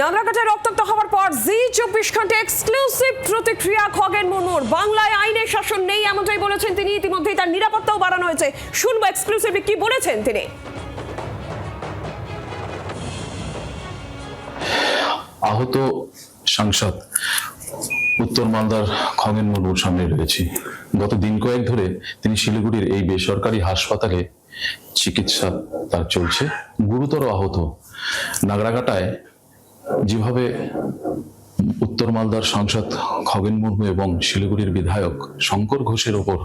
নাগরাকাটায় রক্তাক্ত হওয়ার পর জি চব্বিশ ঘণ্টা এক্সক্লুসিভ প্রতিক্রিয়া খগেন মুর্মুর। বাংলায় আইনের শাসন নেই এমনটাই বলেছেন তিনি। ইতিমধ্যেই তার নিরাপত্তাও বাড়ানো হয়েছে। শুনব এক্সক্লুসিভলি কি বলেছেন তিনি? আহত সাংসদ উত্তর মালদার খগেন মুর্মুর সামনে রয়েছি। গত দিন কয়েক ধরে তিনি শিলিগুড়ির এই বেসরকারি হাসপাতালে চিকিৎসা তার চলছে। গুরুতর আহত। নাগরাকাটায় যেভাবে উত্তর মালদার সাংসদ খগেন মুর্মু এবং শিলিগুড়ির বিধায়ক শঙ্কর ঘোষের ওপর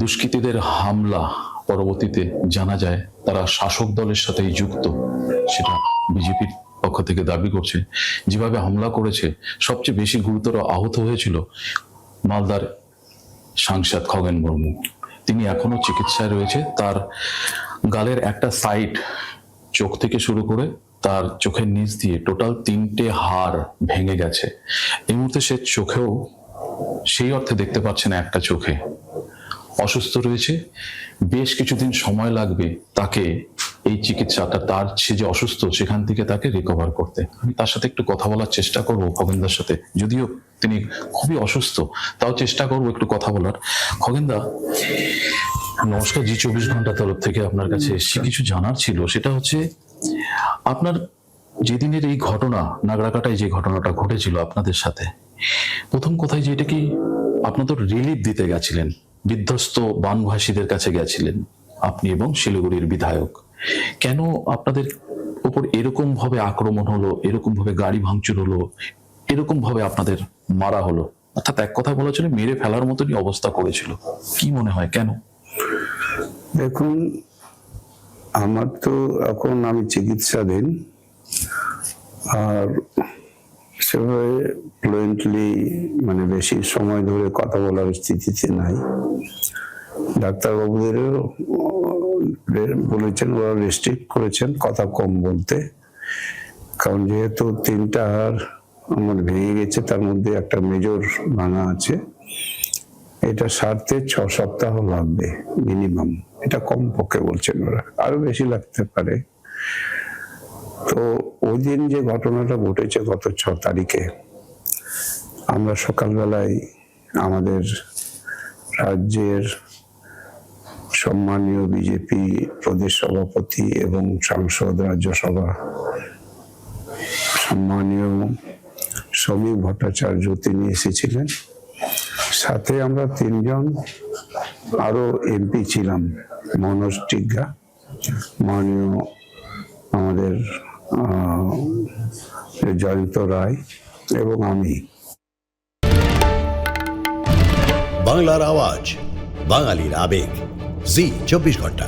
দুষ্কৃতীদের হামলা পরবর্তীতে জানা যায়, তারা শাসক দলের সাথেই যুক্ত, সেটা বিজেপির পক্ষ থেকে দাবি করছে। যেভাবে হামলা করেছে, সবচেয়ে বেশি গুরুতর আহত হয়েছিল মালদার সাংসদ খগেন মুর্মু। তিনি এখনও চিকিৎসায় রয়েছে, তার গালের একটা সাইড চোখ থেকে শুরু করে তার চোখের নিচ দিয়ে টোটাল তিনটে হাড় ভেঙে গেছে। এই মুহূর্তে সে চোখেও সেই অর্থে দেখতে পাচ্ছে না একটা চোখে। অসুস্থ রয়েছে বেশ কিছুদিন সময় লাগবে তাকে এই চিকিৎসাটা তার সে যে অসুস্থ সেখান থেকে তাকে রিকভার করতে। আমি তার সাথে একটু কথা বলার চেষ্টা করব খগেনদার সাথে। যদিও তিনি খুবই অসুস্থ তাও চেষ্টা করব একটু কথা বলার। খগেনদা নমস্কার জি চব্বিশ ঘণ্টা তরফ থেকে আপনার কাছে এসেছি। কিছু জানার ছিল? সেটা হচ্ছে আপনার যেদিনের এই ঘটনা, নাগরাকাটায় যে ঘটনাটা ঘটেছিল আপনাদের সাথে, প্রথম কথাই যে এটা কি আপনাদের রিলিফ দিতে গেছিলেন, বিধ্বস্ত বানভাসীদের কাছে গেছিলেন আপনি এবং শিলিগুড়ির বিধায়ক। কেন আপনাদের উপর এরকম ভাবে আক্রমণ হলো এরকম ভাবে গাড়ি ভাঙচুর হলো এরকম ভাবে আপনাদের মারা হলো? অর্থাৎ এক কথা বলা চলে, মেরে ফেলার মতনই অবস্থা করেছিল। কি মনে হয়, কেন? দেখুন আমার তো এখন আমি চিকিৎসাধীন, আর সেভাবে ফ্লুয়েন্টলি মানে বেশি সময় ধরে কথা বলার স্থিতিতে নাই। ডাক্তারবাবুদেরও বলেছেন, ওরা রেস্ট্রিক্ট করেছেন কথা কম বলতে। কারণ যেহেতু তিনটা হাড় আমার ভেঙে গেছে, তার মধ্যে একটা মেজর ভাঙা আছে। এটা সারতে ছ সপ্তাহ লাগবে মিনিমাম এটা কম পক্ষে বলছেন ওরা। আরও বেশি লাগতে পারে। তো ওই দিন যে ঘটনাটা ঘটেছে গত ছ তারিখে, আমরা সকালবেলায় আমাদের রাজ্যের সম্মানীয় বিজেপি প্রদেশ সভাপতি এবং সাংসদ রাজ্যসভা সম্মানীয় শ্রমিক ভট্টাচার্য তিনি এসেছিলেন। সাথে আমরা তিনজন আরও এমপি ছিলাম, মনোজ টিগা মাননীয় আমাদের জয়ন্ত রায় এবং আমি। বাংলার আওয়াজ, বাঙালির আবেগ। জি, চব্বিশ ঘণ্টা।